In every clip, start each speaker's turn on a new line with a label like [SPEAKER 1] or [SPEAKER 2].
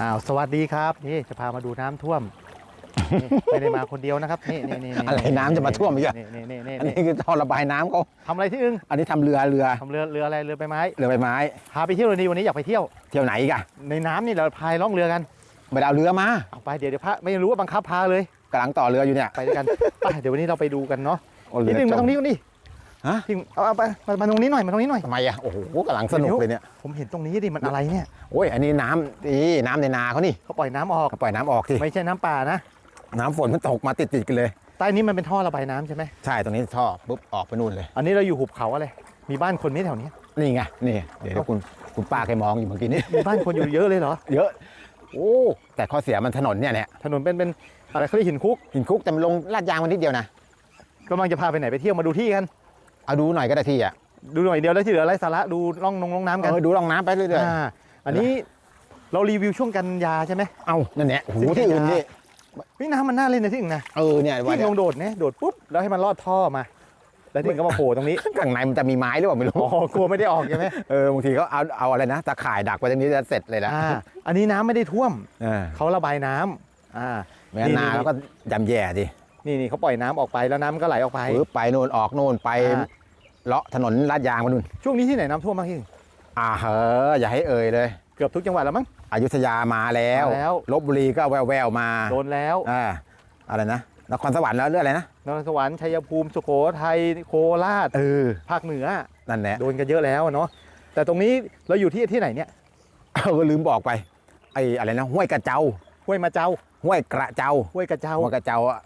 [SPEAKER 1] อ้าวสวัสดีครับนี่จะพามาดูน้ำท่วมนี่ไม่ได้มาคนเดียวนะครับนี่นี่นี่
[SPEAKER 2] อะไรน้ำจะมาท่วมอีกอะ
[SPEAKER 1] นี่นี่นี่นี่
[SPEAKER 2] อันนี้คือท่อระบายน้ำเขา
[SPEAKER 1] ทำอะไรที่อึ้ง
[SPEAKER 2] อันนี้ทำเรือเรือ
[SPEAKER 1] ทำเรือเรืออะไรเรือใบไม้
[SPEAKER 2] เรือใบไม้
[SPEAKER 1] พาไปเที่ยวเลยดีวันนี้อยากไปเที่ยว
[SPEAKER 2] เที่ยวไหนอีกอะ
[SPEAKER 1] ในน้ำนี่เราพายล่องเรือกัน
[SPEAKER 2] ไม่ได้เอาเรือมา
[SPEAKER 1] เอาไปเดี๋ยวเดี๋ยวพระไม่รู้ว่าบังคับพาเลย
[SPEAKER 2] กำลังต่อเรืออยู่เนี่ย
[SPEAKER 1] ไปด้วยกัน ไปเดี๋ยววันนี้เราไปดูกันเนาะ
[SPEAKER 2] โอ้เรื
[SPEAKER 1] ที่
[SPEAKER 2] อ
[SPEAKER 1] หนึ่ง
[SPEAKER 2] จ
[SPEAKER 1] มามตรงนี้ก่อนดิ
[SPEAKER 2] ฮะ
[SPEAKER 1] ที่เอาเอาไปมามาตรงนี้หน่อยมาตรงนี้หน่อย
[SPEAKER 2] ทำไมอะโอ้โหกำลังสนุกเลยเนี่ย
[SPEAKER 1] ผมเห็นตรงนี้ดิมันอะไรเนี่ย
[SPEAKER 2] โอ้ยอันนี้น้ำนี่น้ำในนาเขานี่
[SPEAKER 1] เขาปล่อยน้ำออก
[SPEAKER 2] เขาปล่อยน้ำออกสิ
[SPEAKER 1] ไม่ใช่น้ำป่านะ
[SPEAKER 2] น้ำฝนมันตกมาติดติดๆกันเลย
[SPEAKER 1] ใต้นี้มันเป็นท่อระบายน้ำใช่ไหม
[SPEAKER 2] ใช่ตรงนี้ท่อปุ๊บออกไปนู่นเลย
[SPEAKER 1] อันนี้เราอยู่หุบเขาอะไรมีบ้านคนไหมแถวนี้
[SPEAKER 2] นี่ไงนี่เดี๋ยวคุณคุณป้าแกมองอยู่เมื่อกี้นี้
[SPEAKER 1] มีบ้านคนอยู่เยอะเลยเหรอ
[SPEAKER 2] เยอะ โอ้แต่ข้อเสียมันถนนเนี่ยเนี่ย
[SPEAKER 1] ถนนเป็นเป็นอะไรเขาเรียกหินคุก
[SPEAKER 2] หินคุกแต่มันลงลาดยางมันนิดเดียวนะ
[SPEAKER 1] กำลังจะพาไปไหนไปเที่ยวมาดูที่กัน
[SPEAKER 2] เอาดูหน่อยก็ได้ที่อะ
[SPEAKER 1] ดูหน่อยเดียวแล้วที่เหลือไรสาระดูล่องนงล่องน้ำกัน
[SPEAKER 2] เออดูลองน้ำไปเรื่อย
[SPEAKER 1] อ่าอันนี้เรารีวิวช่วงกันยาใช่ไหม
[SPEAKER 2] ๆเอานั่นแหละโอ้โห
[SPEAKER 1] สิบ
[SPEAKER 2] ที่อื่น
[SPEAKER 1] กันยา
[SPEAKER 2] นี่
[SPEAKER 1] นี่น้ำมันน่าเล่นนะที่อื่นนะ
[SPEAKER 2] เออเนี่ยว่า
[SPEAKER 1] ที่
[SPEAKER 2] จะ
[SPEAKER 1] ลงโดดเนี่ยโดดปุ๊บแล้วให้มันลอดท่อมา แล้วที่อื่นก็มาโผล่ตรงนี้
[SPEAKER 2] ข้างในมันจะมีไม้หรือเปล่าไม่รู้
[SPEAKER 1] อ๋อกลัวไม่ได้ออกใช่ไหม
[SPEAKER 2] เออบางทีเขาเอาเอาอะไรนะตะข่ายดักไว้ตรงนี้จะเสร็จเลยนะ
[SPEAKER 1] อ่าอันนี้น้ำไม่ได้ท่วม
[SPEAKER 2] เออ
[SPEAKER 1] เขาระบายน้ำอ่า
[SPEAKER 2] ไม่งั้น
[SPEAKER 1] นี่
[SPEAKER 2] นา
[SPEAKER 1] นี่
[SPEAKER 2] แล้วก็ยำแย่ดิ
[SPEAKER 1] นี่นี่เขาปล่อยน้ำออกไปแล้วน้ำมันก็ไหลออกไป
[SPEAKER 2] ปึ๊บไปโน่นออกโน่นไป
[SPEAKER 1] อ่า
[SPEAKER 2] เลาะถนนลาดยางมานู่น
[SPEAKER 1] ช่วงนี้ที่ไหนน้ำท่วมมากที่สุด
[SPEAKER 2] อ่าเฮ้ออย่าให้เอ่ยเลย
[SPEAKER 1] เกือบทุกจังหวัดแล้วมั้ง
[SPEAKER 2] อยุธยามาแล้ว
[SPEAKER 1] มาแล้ว
[SPEAKER 2] ลบบุรีก็แววแววๆมา
[SPEAKER 1] โดนแล้ว
[SPEAKER 2] อ่าอะไรนะนครสวรรค์แล้วเรื่องอะไรนะ
[SPEAKER 1] นครสวรรค์ชัยภูมิสุโขทัยโคราช
[SPEAKER 2] เออ
[SPEAKER 1] ภาคเหนือ
[SPEAKER 2] นั่นแหละ
[SPEAKER 1] โดนกันเยอะแล้วอะเนาะแต่ตรงนี้เราอยู่ที่ที่ไหนเนี่ย
[SPEAKER 2] เออลืมบอกไปไอ้อะไรนะห้วยกระเจ้า
[SPEAKER 1] ห้วยมาเจ้า
[SPEAKER 2] ห้วยกระเจ้า
[SPEAKER 1] ห้วยกระเจ้า
[SPEAKER 2] ห้วยกระเจ้าอะ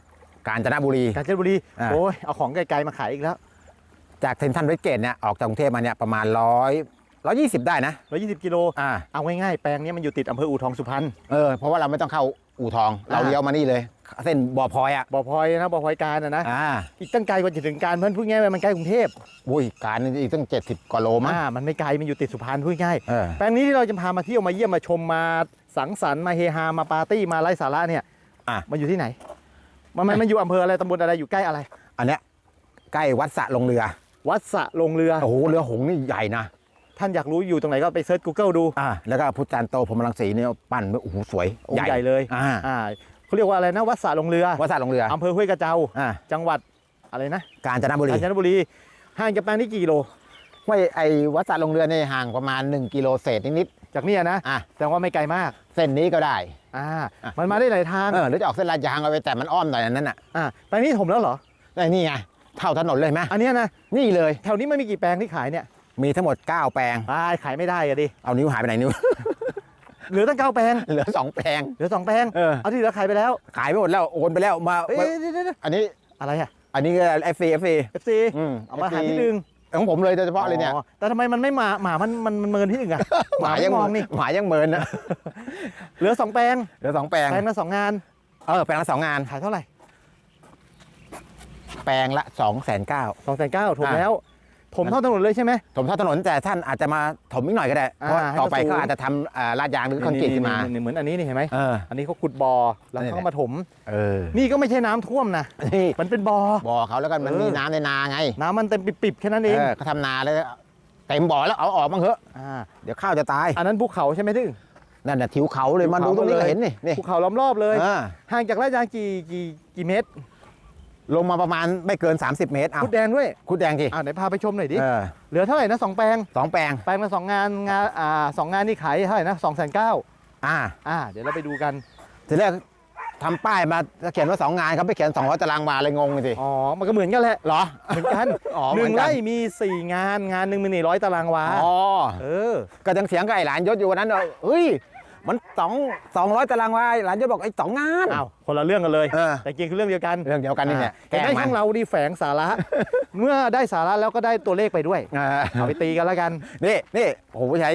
[SPEAKER 2] กาญจนบุรี
[SPEAKER 1] กาญจนบุรี
[SPEAKER 2] อ่า
[SPEAKER 1] โอ้ยเอาของไกลๆมาขายอีกแล้ว
[SPEAKER 2] จากเซนทรัลเวสเกตเนี่ยออกจากกรุงเทพมาเนี่ยประมาณร้อยร้อยยี่สิบได้นะ
[SPEAKER 1] 120กิโล
[SPEAKER 2] อ่า
[SPEAKER 1] เอาง่ายๆแปลงเนี้มันอยู่ติดอำเภออู่ทองสุพรรณ
[SPEAKER 2] เออเพราะว่าเราไม่ต้องเข้าอู่ทอง เรา
[SPEAKER 1] อ่า
[SPEAKER 2] เลี้ยวมานี่เลย เส้นบ่อพลอยอะ
[SPEAKER 1] บ่อพลอยนะบ่อพลอยการนะนะ
[SPEAKER 2] อ่า
[SPEAKER 1] อีกตั้งไกลกว่าจะถึงการเพื่อนพูดง่ายๆมันใกล้กรุงเทพ
[SPEAKER 2] อุ้ยการนี่อีกตั้ง 70กว่าโลมั้ง
[SPEAKER 1] อ่ามันไม่ไกลมันอยู่ติดสุพรรณพูดง่าย
[SPEAKER 2] เออ
[SPEAKER 1] แปลงนี้ที่เราจะพามาเที่ยวมาเยี่ยมมาชมมาสังสรรค์มาเฮฮามาปาร์ตี้มาไร้สาระเนี่ย
[SPEAKER 2] อะ
[SPEAKER 1] มันอยู่ที่ไหน มันมันมันอยู่อำเภออะไรตำบลอะไรอยู่ใกล้อะไร
[SPEAKER 2] อันเนี้ยใกล้วัดสระลงเรือ
[SPEAKER 1] วัดสระลงเรือ
[SPEAKER 2] โอ้โหเรือหงส์นี่ใหญ่นะ
[SPEAKER 1] ท่านอยากรู้อยู่ตรงไหนก็ไปเซิร์ช Google ดู
[SPEAKER 2] อ่าแล้วก็พุทธจารย์โตพรหมรังสีเนี่ยปั้นไว้โอ้โหสวย
[SPEAKER 1] องค์ใหญ่เลย
[SPEAKER 2] อ่า
[SPEAKER 1] อ่าเขาเรียกว่าอะไรนะ วัดสระลงเรือ
[SPEAKER 2] วัดสระลงเรือ
[SPEAKER 1] อำเภอห้วยกระเจ้า
[SPEAKER 2] อ่า
[SPEAKER 1] จังหวัดอะไรนะ
[SPEAKER 2] กาญจนบุรี
[SPEAKER 1] กาญจนบุรีห่างจากแปลงนี้กี่กิโล
[SPEAKER 2] ห้วยไอ้วัดสระลงเรือเนี่ยห่างประมาณ 1 กิโลเศษนิด
[SPEAKER 1] จากเนี่ยนะ
[SPEAKER 2] ๆอะ
[SPEAKER 1] แต่ว่าไม่ไกลมาก
[SPEAKER 2] เส้นนี้ก็ได้
[SPEAKER 1] อ่า
[SPEAKER 2] อะ
[SPEAKER 1] มันมาได้หลายทาง
[SPEAKER 2] เออหรือจะออกเส้นลาดยางเอาไปแต่มันอ้อมหน่อยอันนั้นน่ะ
[SPEAKER 1] อ่าแปลงนี้ถมแล้วเหรอ
[SPEAKER 2] ไอ้นี่ไง เท่าถนนเลยไหม
[SPEAKER 1] อันเนี้ยนะ
[SPEAKER 2] นี่เลย
[SPEAKER 1] แถวนี้ไม่มีกี่แปลงที่ขายเนี่ย
[SPEAKER 2] มีทั้งหมด 9 แปลง
[SPEAKER 1] อ่าขายไม่ได้อะดิ
[SPEAKER 2] เอานิ้วหายไปไหนนิ้ว
[SPEAKER 1] เหลือตั้งเก้าแปลง
[SPEAKER 2] เหลือ 2 แปลง
[SPEAKER 1] เหลือสองแปลง
[SPEAKER 2] เออ
[SPEAKER 1] เอาที่เหลือขายไปแล้ว
[SPEAKER 2] ขายไปหมดแล้ว โอนไปแล้วมา
[SPEAKER 1] เอ้ย
[SPEAKER 2] มา
[SPEAKER 1] เดี๋ยวเดี๋ยวเดี๋ยว
[SPEAKER 2] อันนี้
[SPEAKER 1] อะไรอะ
[SPEAKER 2] อันนี้ก็เอฟซีเอฟซี
[SPEAKER 1] FC เอามาหาที่หนึ่ง
[SPEAKER 2] ของผมเลยโดยเฉพาะเลยเนี่ย
[SPEAKER 1] อ๋อแต่ทำไมมันไม่หมาหมามันมันมันเมินที่หนึ่งอะ
[SPEAKER 2] หมา
[SPEAKER 1] ไม่
[SPEAKER 2] ยัง
[SPEAKER 1] มองนี่
[SPEAKER 2] หมายังเมินนะ
[SPEAKER 1] เหลือสองแปลง
[SPEAKER 2] เหลือสองแปลง
[SPEAKER 1] แปลงละสองงาน
[SPEAKER 2] เออแปลงละสองงาน
[SPEAKER 1] ขายเท่าไหร่
[SPEAKER 2] แปลงละ2องแสนเก้า
[SPEAKER 1] สองแสนเก้าถม
[SPEAKER 2] อ่า
[SPEAKER 1] แล้วถมเท่าถนนเลยใช่ไหม
[SPEAKER 2] ถมเท่าถนนแต่ท่านอาจจะมาถมอีกหน่อยก็ได้เพราะ
[SPEAKER 1] อ่าให้
[SPEAKER 2] ต่อไป
[SPEAKER 1] มันสูง
[SPEAKER 2] เขาอาจจะทำอ่าลาดยางหรือคอนกรีตขึ้นมา
[SPEAKER 1] นี่เหมือนอันนี้นี่เห็นไหม
[SPEAKER 2] เออ
[SPEAKER 1] อันนี้เขาขุดบ่อแล้ว
[SPEAKER 2] นี่
[SPEAKER 1] เขา
[SPEAKER 2] แหละ
[SPEAKER 1] มาถม
[SPEAKER 2] เออ
[SPEAKER 1] นี่ก็ไม่ใช่น้ำท่วมนะ
[SPEAKER 2] นี่
[SPEAKER 1] มันเป็นบ่อ
[SPEAKER 2] บ่อเขาแล้วกันมัน
[SPEAKER 1] เออ
[SPEAKER 2] มีน้ำในนาไง
[SPEAKER 1] น้ำมันเต็มปิบๆแค่นั้นเอง
[SPEAKER 2] เออเขาทำนาแล้วเต็มบ่อแล้วเอาออกบ้างเถอะ
[SPEAKER 1] อ่า
[SPEAKER 2] เดี๋ยวข้าวจะตาย
[SPEAKER 1] อันนั้นภูเขาใช่ไหมทึ่ง
[SPEAKER 2] นั่นน่ะทิวเขาเลย
[SPEAKER 1] ทิว
[SPEAKER 2] มา
[SPEAKER 1] เขา
[SPEAKER 2] ดูตรงนี้
[SPEAKER 1] เล
[SPEAKER 2] ก็
[SPEAKER 1] ย
[SPEAKER 2] เห็นนี่นี่
[SPEAKER 1] ภูเขาล้อมรอบเลย
[SPEAKER 2] เออ
[SPEAKER 1] ห่างจากลาดยางกี่กี่กี่เมตร
[SPEAKER 2] ลงมาประมาณไม่เกิน 30 เมตรเอา
[SPEAKER 1] คุดแดงด้วย
[SPEAKER 2] คุดแดงที
[SPEAKER 1] อ่าไหนพาไปชมหน่อยดิ
[SPEAKER 2] เออ
[SPEAKER 1] เหลือเท่าไหร่นะสองแปลง
[SPEAKER 2] สองแปลง
[SPEAKER 1] แปลงละสองงานงานอ่าสองงานนี่ขายเท่าไหร่นะสองแสนเก้า
[SPEAKER 2] อ่า
[SPEAKER 1] อ่าเดี๋ยวเราไปดูกัน
[SPEAKER 2] ทีแรกทำป้ายมาเขียนว่าสองงานเขาไปเขียน200ตารางวาเลยงงเลยสิ
[SPEAKER 1] อ๋อ มันก็เหมือนกันแหละ
[SPEAKER 2] เหรอ
[SPEAKER 1] เหมือนกัน
[SPEAKER 2] อ๋อ
[SPEAKER 1] หนึ่ง
[SPEAKER 2] เหมือนกัน
[SPEAKER 1] ไร่มีสี่งานงานหนึ่งมีหนึ่งร้อยตารางวา
[SPEAKER 2] อ๋อ
[SPEAKER 1] เออ
[SPEAKER 2] ก็ยังเสียงกับไอ้หลานยศอยู่วันนั้นเลยเฮ้ย มันสองสองร้อยตารางวาไอ้หลานยศบอกไอ้สองงาน
[SPEAKER 1] อ้าวคนละเรื่องกันเลย
[SPEAKER 2] เออ
[SPEAKER 1] แต่จริงคือเรื่องเดียวกัน
[SPEAKER 2] เรื่องเดียวกันนี่เนี่ย
[SPEAKER 1] แต่ได้
[SPEAKER 2] มั
[SPEAKER 1] ช่างเราดีแฝงสาระ เมื่อได้สาระแล้วก็ได้ตัวเลขไปด้วย
[SPEAKER 2] เออ
[SPEAKER 1] เอาไปตีกันแล้วกัน
[SPEAKER 2] นี่นี่โอ้โหใช้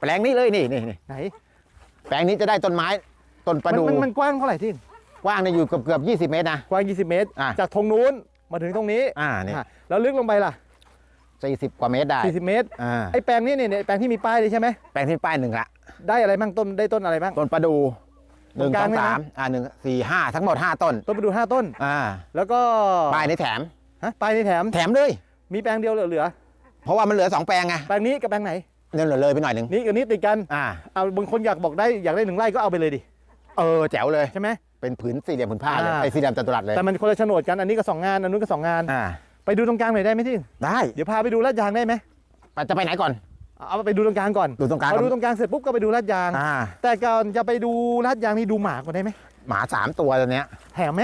[SPEAKER 2] แปลงนี้เลยนี่นี่นี่
[SPEAKER 1] ไหน
[SPEAKER 2] แปลงนี้จะได้ต้นไม้ต้นประ
[SPEAKER 1] มัน
[SPEAKER 2] ดู
[SPEAKER 1] มันมันกว้างเท่าไหร่ที่
[SPEAKER 2] กว้างเนี่ยอยู่เกือบเกือบยี่สิบเมตรนะ
[SPEAKER 1] กว้าง 20 เมตร
[SPEAKER 2] อะ
[SPEAKER 1] จากตรงนู้นมาถึงตรงนี้
[SPEAKER 2] อ่านี่
[SPEAKER 1] อะแล้วลึกลงไปล่ะ
[SPEAKER 2] สี่สิบกว่าเมตรได้
[SPEAKER 1] 40 เมตร
[SPEAKER 2] อ่า
[SPEAKER 1] ไอ้แปลงนี้เนี่ยเนี่ยแปลงที่มีป้ายเลยใช่ไหม
[SPEAKER 2] แปลงที่ป้ายหนึ่งละ
[SPEAKER 1] ได้อะไรบ้างต้นได้ต้นอะไรบ้าง
[SPEAKER 2] ต้นประดูหนึ่ง
[SPEAKER 1] ตรงก
[SPEAKER 2] ส
[SPEAKER 1] ลา
[SPEAKER 2] องง
[SPEAKER 1] เนี่ยนะ
[SPEAKER 2] สามอ่าหนึ่งสี่ห้าทั้งหมดห้าต้น
[SPEAKER 1] ต้นไปดู5ต้น
[SPEAKER 2] อ่า
[SPEAKER 1] แล้วก็
[SPEAKER 2] ป้ายนี้แถม
[SPEAKER 1] ฮะป้ายนี่แถม
[SPEAKER 2] แถมเลย
[SPEAKER 1] มีแปลงเดียวเหลือ
[SPEAKER 2] เพราะว่ามันเหลือสองแปลงไง
[SPEAKER 1] ๆแปลงนี้กับแปลงไหน
[SPEAKER 2] เนี่ยเลยไปหน่อยหนึ่ง
[SPEAKER 1] นี่กับนี้ติดกัน
[SPEAKER 2] อ่า
[SPEAKER 1] เอาบางคนอยากบอกได้อยากได้หนึ่งไร่ก็เอาไปเลยดิ
[SPEAKER 2] เออแจ๋วเลย
[SPEAKER 1] ใช่ไหม
[SPEAKER 2] เป็นผืนสี่เหลี่ยมผืนผ้าเลย
[SPEAKER 1] อ่า
[SPEAKER 2] ไอ้สี่เหลี่ยมจัตุรัสเลย
[SPEAKER 1] แต่มันคนละโฉนดกันอันนี้ก็สองงานอันนู้นก็สองงาน
[SPEAKER 2] อ่า
[SPEAKER 1] ไปดูตรงกลางหน่อยได้ไหมที่
[SPEAKER 2] ได้
[SPEAKER 1] เดี๋ยวพาไปดูลาดยางได้ไหม
[SPEAKER 2] ไปจะไปไหนก่อน
[SPEAKER 1] เอาไปดูตรงกลางก่อน
[SPEAKER 2] ดูตรงกลาง
[SPEAKER 1] พอดูตรงกลางเสร็จปุ๊บก็ไปดูลาดยาง
[SPEAKER 2] อ่า
[SPEAKER 1] แต่ก่อนจะไปดูลาดยางนี่ดูหมาก่อนได้ไหม
[SPEAKER 2] หมาสามตัวตัวเนี้ย
[SPEAKER 1] แถมไหม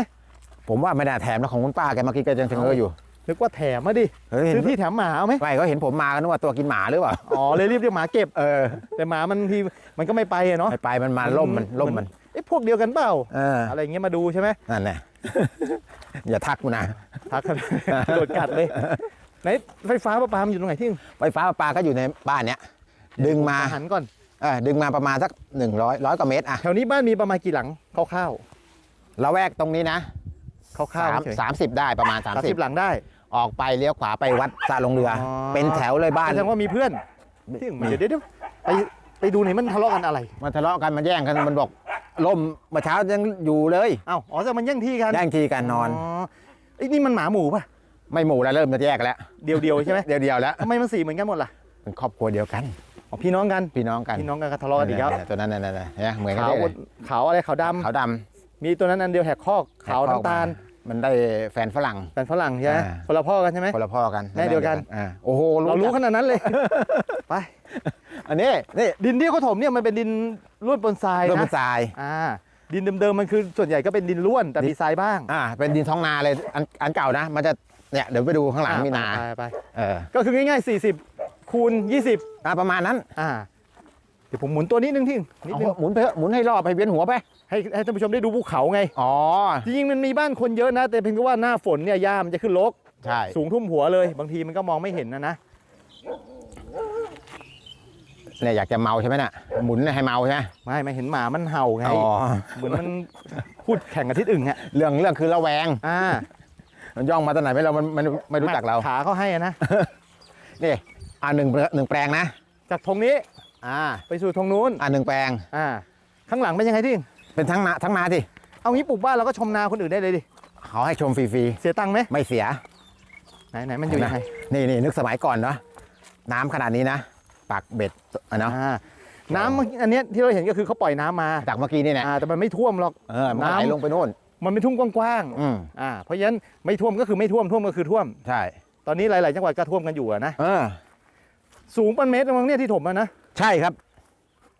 [SPEAKER 2] ผมว่าไม่ได้แถมนะของคุณป้าแกเมื่อกี้แกยังเชงเง้ออยู่
[SPEAKER 1] นึกว่าแถมมาดิ
[SPEAKER 2] เฮ้ยเห็น
[SPEAKER 1] ซื้อที่แถมหมาเอาไหม
[SPEAKER 2] ไม่เขาเห็นผมมาก็นึกว่าตัวกินหมาหรือเปล่า
[SPEAKER 1] อ๋อเลยรีบเรียกหมาเก็บ
[SPEAKER 2] เออ
[SPEAKER 1] แต่หมามันทีมันก็ไม่ไปอะเนาะ
[SPEAKER 2] ไปไปมันมาล่มมันล่มมัน
[SPEAKER 1] เอ๊ะพวกเดียวกันเปล่า
[SPEAKER 2] เออ
[SPEAKER 1] อะไรอย่างเงี้ยมาดูใช่ไหม
[SPEAKER 2] นั่นแหละอย่าทักกูนะ
[SPEAKER 1] ทักกันโดดกัดเลยไหนไฟฟ้าประปามันอยู่ตรงไหนที่
[SPEAKER 2] ไฟฟ้าประปาก็อยู่ในบ้านเนี้ยดึงมา
[SPEAKER 1] หันก่อน
[SPEAKER 2] เออดึงมาประมาณสักหนึ่งร้อยร้อยกว่าเมตรอะ
[SPEAKER 1] แถวนี้บ้านมีประมาณกี่หลังคร่าว
[SPEAKER 2] ละแวกตรงนี้นะ
[SPEAKER 1] ๆคร่าว
[SPEAKER 2] สาม
[SPEAKER 1] ๆเฉย
[SPEAKER 2] สามสิบได้ประมาณสาม
[SPEAKER 1] สาม
[SPEAKER 2] สิ
[SPEAKER 1] สิ
[SPEAKER 2] บบ
[SPEAKER 1] หลังได้
[SPEAKER 2] ออกไปเลี้ยวขวาไปวัดสาลงเรืออ
[SPEAKER 1] อ
[SPEAKER 2] เป็นแถวเลยบ้าน
[SPEAKER 1] แสดงว่ามีเพื่อนที่
[SPEAKER 2] มี
[SPEAKER 1] เดี๋ยวเดี๋ยวเดี๋ยวไปไปดูหน่อยมันทะเลาะกันอะไร
[SPEAKER 2] มันทะเลาะกันมันแย่งกันมันบอกล่มเมื่อเช้ายังอยู่เลย
[SPEAKER 1] อ้าวอ๋อแต่มันแย่งที่กัน
[SPEAKER 2] แย่งทีกันนอน
[SPEAKER 1] ไอ้ยนี่มันหมาหมูป่ะ
[SPEAKER 2] ไม่หมู่แล้วเริ่มจะแยกแล้ว
[SPEAKER 1] เดียวๆใช่ไหม
[SPEAKER 2] เดียวเดียวๆแล้ว
[SPEAKER 1] ทำไมมันสีเหมือนกันหมดล่ะ
[SPEAKER 2] เป็นครอบครัวเดียวกัน
[SPEAKER 1] อ๋อพี่น้องกัน
[SPEAKER 2] พี่น้องกัน
[SPEAKER 1] พี่น้องกันก็ทะเลาะกันอีกแล้ว
[SPEAKER 2] เนี่ยตัวนั้นนั่นๆๆเนี่ยเหมือนกัน
[SPEAKER 1] ขาว
[SPEAKER 2] เลย
[SPEAKER 1] ขาวอะไรขาวด
[SPEAKER 2] ขาวดำ
[SPEAKER 1] มีตัวนั้นอันเดียวแหกคอกำขาวน้ำตาล
[SPEAKER 2] มันได้แฟนฝรั่ง
[SPEAKER 1] แฟนฝรั่งใช่ไหม
[SPEAKER 2] อ่า
[SPEAKER 1] คนละพ่อกันใช่ไหม
[SPEAKER 2] คนละพ่อกัน
[SPEAKER 1] แม่เดียวกัน
[SPEAKER 2] อ่าโอ้โห
[SPEAKER 1] เรารู้
[SPEAKER 2] จัก
[SPEAKER 1] ขนาดนั้นเลย ไป
[SPEAKER 2] อันนี้นี่
[SPEAKER 1] ดินที่เขาถมเนี่ยมันเป็นดินร่วนปนทราย
[SPEAKER 2] เริ่ม
[SPEAKER 1] นะ
[SPEAKER 2] เป็นทราย
[SPEAKER 1] อ่า ดินเดิมๆมันคือส่วนใหญ่ก็เป็นดินร่วนแต่มีทรายบ้าง
[SPEAKER 2] อ่าเป็นดินท้องนาเลยอันอันเก่านะ มันจะเนี่ยเดี๋ยวไปดูข้างหลัง
[SPEAKER 1] อ่
[SPEAKER 2] มีนา
[SPEAKER 1] ไปไป
[SPEAKER 2] เออ
[SPEAKER 1] ก็คือง่ายๆ 40 คูณ 20
[SPEAKER 2] อ่าประมาณนั้น
[SPEAKER 1] อ่าเดี๋ยวผมหมุนตัวนิดนึงที่นิดนึง
[SPEAKER 2] เอาหมุนไปเถอะหมุนให้รอบให้เวียนหัวไป
[SPEAKER 1] ให้ให้ท่านผู้ชมได้ดูภูเขาไง
[SPEAKER 2] อ๋อ
[SPEAKER 1] จริงๆมันมีบ้านคนเยอะนะ แต่เพียงแค่ว่าหน้าฝนเนี่ยหญ้ามันจะขึ้นรก
[SPEAKER 2] ใช่
[SPEAKER 1] สูงทุ่มหัวเลย บางทีมันก็มองไม่เห็นนะนะ
[SPEAKER 2] เนี่ยอยากจะเมาใช่ไหมน่ะหมุนให้เมาใช่ไหม
[SPEAKER 1] ไม่ไม่เห็นหมามันเห่าไง
[SPEAKER 2] อ๋อ
[SPEAKER 1] เหมือนมันพูดแข่งกับทิศอื่นฮะ
[SPEAKER 2] เรื่องเรื่องคือระแวง
[SPEAKER 1] อ่า
[SPEAKER 2] มันย่องมาตอนไหนไม่เรามันมันไม่รู้จักเรา
[SPEAKER 1] ขาเขาให้อะนะ
[SPEAKER 2] นี่อ่าหนึ่งหนึ่งแปลงนะ
[SPEAKER 1] จากทงนี้
[SPEAKER 2] อ่า
[SPEAKER 1] ไปสู่ทงนู้น
[SPEAKER 2] อ่าหนึ่งแปลง
[SPEAKER 1] อ่า ข้างหลังเป็นยังไงที่
[SPEAKER 2] เป็นทั้งนาทั้งนาที่
[SPEAKER 1] เอางี้ปลูกบ้านเราก็ชมนาคนอื่นได้เลยดิ
[SPEAKER 2] เขาให้ชมฟรี
[SPEAKER 1] เสียตังค์ไหม
[SPEAKER 2] ๆไม่เสีย
[SPEAKER 1] ไหนไหนมันอยู่ยังไง
[SPEAKER 2] นี่นี่นึกสมัยก่อนเนาะน้ำขนาดนี้นะ ปักเบ็ดอะเนาะ
[SPEAKER 1] อ่าน้ำเมื่อกี้อันเนี้ยที่เราเห็นก็คือเขาปล่อยน้ำมา
[SPEAKER 2] จากเมื่อกี้นี่แหละ
[SPEAKER 1] อ่าแต่มันไม่ท่วมหรอก
[SPEAKER 2] เออมันก็ไหล
[SPEAKER 1] น้ำ
[SPEAKER 2] ลงไปโน่น
[SPEAKER 1] มันไม่ทุ่วมกว้าง
[SPEAKER 2] อืม
[SPEAKER 1] ๆอ่าเพราะฉะนั้นไม่ท่วมก็คือไม่ท่วมท่วมก็คือท่วม
[SPEAKER 2] ใช่
[SPEAKER 1] ตอนนี้หลาย ๆ จังหวัดก็ท่วมกันอยู่อะนะ
[SPEAKER 2] เออ
[SPEAKER 1] สูงเป็นเมตรมั้งเนี่ยที่ถมอะนะ
[SPEAKER 2] ใช่ครับ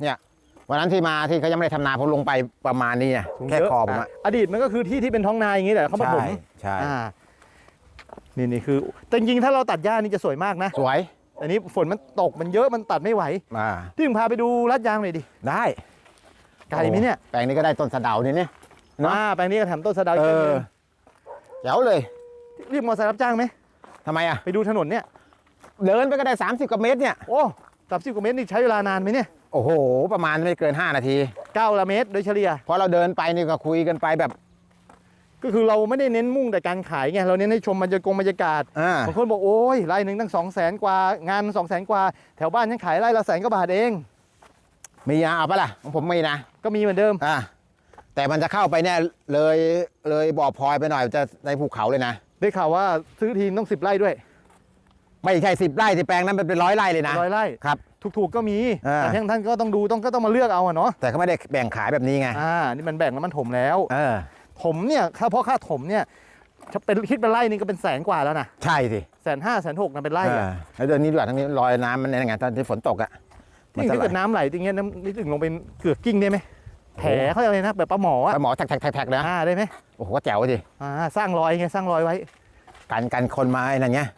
[SPEAKER 2] เนี่ย วันนั้นที่มาที่เขายังไม่ได้ทำนาผมลงไปประมาณนี้อะ
[SPEAKER 1] สูง
[SPEAKER 2] แค่
[SPEAKER 1] เยอะ
[SPEAKER 2] คอผมอะะ
[SPEAKER 1] อดีตมันก็คือที่ที่เป็นท้องนาอย่างนี้แหละเขามาถ
[SPEAKER 2] ใช่
[SPEAKER 1] ม
[SPEAKER 2] ใช่
[SPEAKER 1] อ่านี่นี่คือแต่จริงๆถ้าเราตัดหญ้านี่จะสวยมากนะ
[SPEAKER 2] สวย
[SPEAKER 1] อันนี้ฝนมันตกมันเยอะมันตัดไม่ไหว
[SPEAKER 2] มา
[SPEAKER 1] ที่ผมพาไปดูลาดยางหน่อยดิ
[SPEAKER 2] ได้
[SPEAKER 1] ไกลไหมเนี่ย
[SPEAKER 2] โอ้แปลงนี้ก็ได้ต้นสะเดาเนี่ยนี่เนอะ
[SPEAKER 1] อ่าแปลงนี้ก็แถมต้นสะเดาว
[SPEAKER 2] เอ
[SPEAKER 1] อีกต้นห
[SPEAKER 2] อ
[SPEAKER 1] นึ่ง
[SPEAKER 2] แจ๋วเลย
[SPEAKER 1] เรียกมอเตอร์ไซค์รับจ้างไหม
[SPEAKER 2] ทำไมอะ
[SPEAKER 1] ไปดูถนนเนี่ย
[SPEAKER 2] เดินไปก็ได้ 30กว่าเมตรเนี่ย
[SPEAKER 1] โอ้สามสิบกว่าเมตรนี่ใช้เวลานานไหมเนี่ย
[SPEAKER 2] โอ้โห ประมาณไม่เกิน 5 นาที
[SPEAKER 1] เก้าละเมตรโดยเฉลี่ย
[SPEAKER 2] พอเราเดินไปนี่ก็คุยกันไปแบบ
[SPEAKER 1] ก็คือเราไม่ได้เน้นมุ่งแต่การขายไงเราเน้นให้ชมบรรยากาศบรรยากาศ
[SPEAKER 2] อ่า
[SPEAKER 1] บางคนบอกโอ้ยไร่หนึ่งตั้งสองแสนกว่างานสองแสนกว่า แถวบ้านฉันขายไร่ละแสนกว่าบาทเอง
[SPEAKER 2] มีนะเอาปะล่ะของผมมีนะ
[SPEAKER 1] ก็มีเหมือนเดิม
[SPEAKER 2] อ่าแต่มันจะเข้าไปเนี่ยเลยเลยบ่อพลอยไปหน่อยจะในภูเขาเลยนะ
[SPEAKER 1] ได้ข่าวว่าซื้อทีต้องสิบไร่ด้วย
[SPEAKER 2] ไม่ใช่สิบไร่ที่แปลงนั้นมันเป็นร้อยไร่เลยนะ
[SPEAKER 1] ร้อยไร่
[SPEAKER 2] ครับ
[SPEAKER 1] ถูกๆก็มี
[SPEAKER 2] อ่า
[SPEAKER 1] แต่ท่านท่านก็ต้องดูต้องก็ต้องมาเลือกเอาอะเนาะ
[SPEAKER 2] แต่เขาไม่ได้แบ่งขายแบบนี้ไง
[SPEAKER 1] อ่านี่มันแบ่งแล้วมันถมแล้ว
[SPEAKER 2] เออ
[SPEAKER 1] ถมเนี่ยถ้าเพราะค่าถมเนี่ยถ้าเป็นคิดเป็นไร่นึงก็เป็นแสนกว่าแล้วนะ
[SPEAKER 2] ใช่สิ
[SPEAKER 1] แสนห้าแสนหกนะเป็นไร่
[SPEAKER 2] เอ
[SPEAKER 1] อะ
[SPEAKER 2] อแล้วเดือนนี้ด้วยทั้งนี้รอยน้ำมันเนี่ยไงตอนที่ฝนตกอะ
[SPEAKER 1] ที่ถ้าเกิดน้ำไหลจริงเงี้ยน้ำนี่ถึงลงเป็นเกือกกิ้งได้ไหมแผลเขาเรียกอะไรนะแบบปลาหมออะ
[SPEAKER 2] ปลาหมอแท็กแท็กแท็กแท็กนะ
[SPEAKER 1] อ่าได้ไหม
[SPEAKER 2] โอ้โหแจ๋วสิ
[SPEAKER 1] อ่าสร้างรอยไงสร้างรอยไว้
[SPEAKER 2] กันกันคนมาไอ้นั่นเงี้ย